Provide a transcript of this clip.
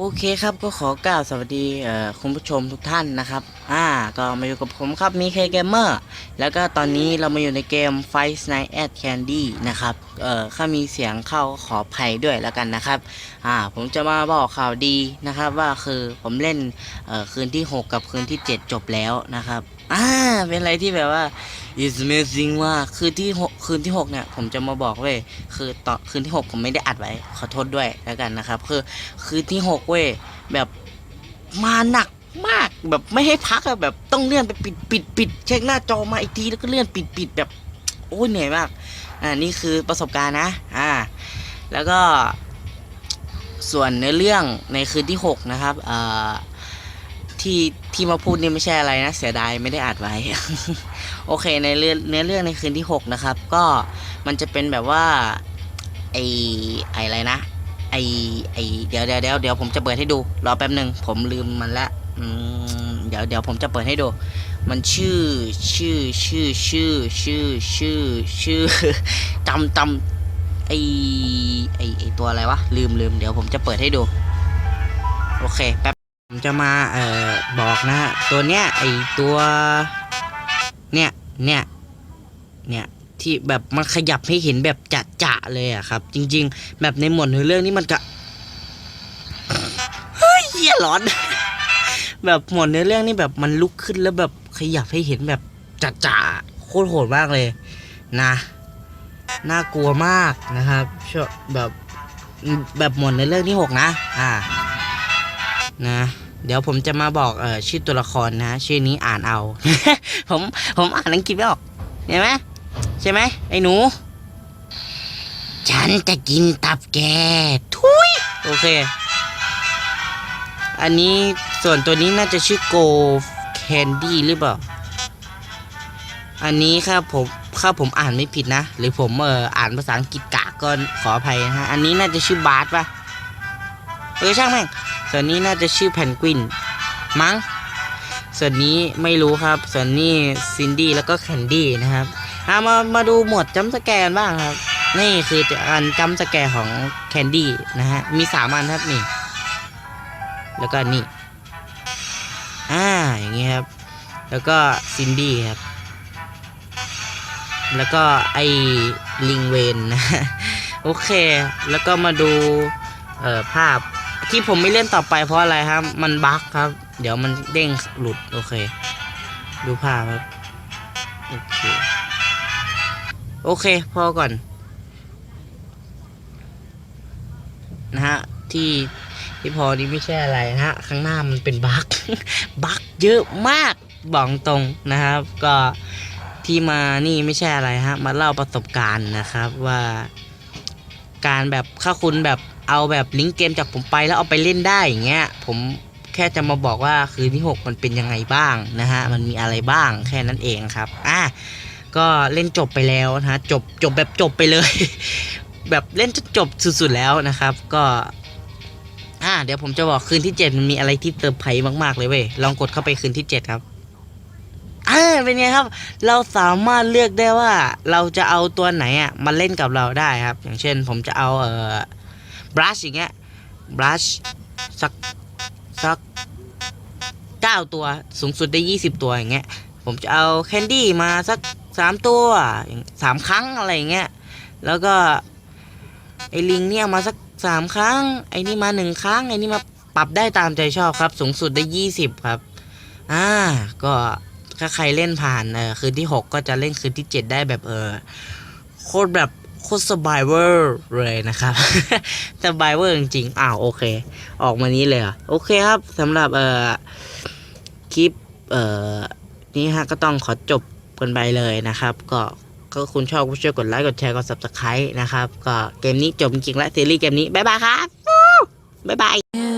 โอเคครับก็ขอกล่าวสวัสดีคุณผู้ชมทุกท่านนะครับ อ่า ก็มาอยู่กับผมครับมีเคเกมเมอร์แล้วก็ตอนนี้เรามาอยู่ในเกม Fight Night at Candy นะครับ เอ่อถ้ามีเสียงเข้าขออภัยด้วยแล้วกันนะครับ อ่า ผมจะมาบอกข่าวดีนะครับว่าคือผมเล่น เอ่อ คืนที่ 6 กับคืนที่ 7 จบแล้วนะครับ อ่า เป็นอะไรที่แบบว่า is amazing ว่าคืนที่หกคืนที่ 6 เนี่ย ผมจะมาบอกเว้ยคือตอนคืนที่ 6 ผมไม่ได้อัดไว้ขอโทษด้วยแล้วกันนะครับ คือคืนที่ 6 เว้ยแบบมาหนัก มากแบบไม่ให้พักอะแบบต้องเลื่อนไปปิดปิดปิดเช็คหน้าจอมาอีกทีแล้วก็เลื่อนปิดปิดแบบโอ้ยเหนื่อยมาก อ่านี่คือประสบการณ์นะอ่าแล้วก็ส่วนเนื้อเรื่องในคืนที่ 6 นะครับเอ่อที่ที่มาพูดนี่ไม่ใช่อะไรนะ เสียดายไม่ได้อัดไว้ โอเคในเรื่องเนื้อเรื่องในคืนที่ 6 นะครับ ก็มันจะเป็นแบบว่าไอไออะไรนะไอไอเดี๋ยวเดี๋ยวเดี๋ยวผมจะเปิดให้ดู รอแป๊บหนึ่งผมลืมมันละ เดี๋ยวเดี๋ยวผมจะเปิดให้ดู มันชื่อชื่อชื่อชื่อชื่อชื่อชื่อจำจำไอไอไอตัวอะไรวะ ลืมลืมเดี๋ยวผมจะเปิดให้ดู โอเคแป๊บผมจะมาเอ่อบอกนะฮะตัวเนี้ยไอตัว เนี่ยเนี่ยเนี่ยที่แบบมันขยับให้เห็นแบบจะจะเลยอะครับ จริง ๆ แบบในหมวดเรื่องนี้มันก็เฮ้ยเหี้ยร้อน แบบหมดในเรื่องนี้แบบมันลุกขึ้นแล้วแบบขยับให้เห็นแบบจะจะๆโคตรโหดมากเลยนะ น่ากลัวมากนะครับชอบแบบแบบหมดในเรื่องที่หกนะ อ่า นะ เดี๋ยวผมจะมาบอกเอ่อชื่อตัวละครนะ ชื่อนี้อ่านเอา ผมผมอ่านอังกฤษไม่ออกเห็นไหมใช่ไหมไอ้หนู ฉันจะกินตับแก ทุย โอเค อันนี้ ส่วนตัวนี้น่าจะชื่อโกแคนดี้หรือเปล่า อันนี้ครับผมถ้าผมอ่านไม่ผิดนะ หรือผมเอออ่านภาษาอังกฤษกากก็ขออภัยนะฮะ อันนี้น่าจะชื่อบาร์สปะเออช่างแม่ง ส่วนนี้น่าจะชื่อแพนกวินมั้ง ส่วนนี้ไม่รู้ครับ ส่วนนี้ซินดี้แล้วก็แคนดี้นะครับอะมามาดูหมวดจัมสแกนบ้างครับ นี่คืออันจัมสแกนของแคนดี้นะฮะ มีสามอันครับนี่ แล้วก็นี่ อ่าอย่างเงี้ยครับ แล้วก็ซินดี้ครับ แล้วก็ไอลิงเวนนะโอเค แล้วก็มาดูเอ่อภาพที่ผมไม่เล่นต่อไปเพราะอะไรครับ มันบั๊กครับ เดี๋ยวมันเด้งหลุดโอเค ดูภาพครับ โอเคโอเคพอก่อน นะฮะ ที่ ที่พอนี้ไม่ใช่อะไรนะฮะข้างหน้ามันเป็นบั๊กบั๊กเยอะมากบอกตรงนะครับ ก็ที่มานี่ไม่ใช่อะไรฮะมาเล่าประสบการณ์นะครับว่าการแบบถ้าคุณแบบเอาแบบลิงก์เกมจากผมไปแล้วเอาไปเล่นได้อย่างเงี้ยผมแค่จะมาบอกว่าคืนที่ 6 มันเป็นยังไงบ้างนะฮะมันมีอะไรบ้างแค่นั้นเองครับอะก็เล่นจบไปแล้วนะฮะจบจบแบบจบไปเลย แบบเล่นจนจบสุดๆแล้วนะครับ ก็ อ่าเดี๋ยวผมจะบอกคืนที่7มันมีอะไรที่เติมไพรส์มาก ๆ เลยเว้ยลองกดเข้าไปคืนที่7ครับอ่าเป็นไงครับ เราสามารถเลือกได้ว่าเราจะเอาตัวไหนอะมาเล่นกับเราได้ครับ อย่างเช่นผมจะเอาเอ่อบลัชอย่างเงี้ยบลัชสักสักเก้าตัวสูงสุดได้20ตัวอย่างเงี้ยผมจะเอาแคนดี้มาสักสามตัวอย่างสามครั้งอะไรอย่างเงี้ยแล้วก็ไอลิงเนี่ยมาสัก สามครั้ง ไอ้นี่มาหนึ่งครั้ง ไอ้นี่มาปรับได้ตามใจชอบครับ สูงสุดได้ยี่สิบครับ อ่า ก็ถ้าใครเล่นผ่านเออคืนที่หกก็จะเล่นคืนที่เจ็ดได้แบบเออโคตรแบบโคตรสบายเวอร์เลยนะครับสบายเวอร์จริงๆอ้าวโอเค ออกมานี้เลยอะโอเคครับสำหรับเอ่อคลิปเอ่อนี่ฮะก็ต้องขอจบกันไปเลยนะครับ ก็ ก็คุณชอบก็ช่วยกดไลค์กดแชร์กด subscribe นะครับ ก็เกมนี้จบจริงๆแล้วซีรีส์เกมนี้ บ๊ายบายครับบ๊ายบาย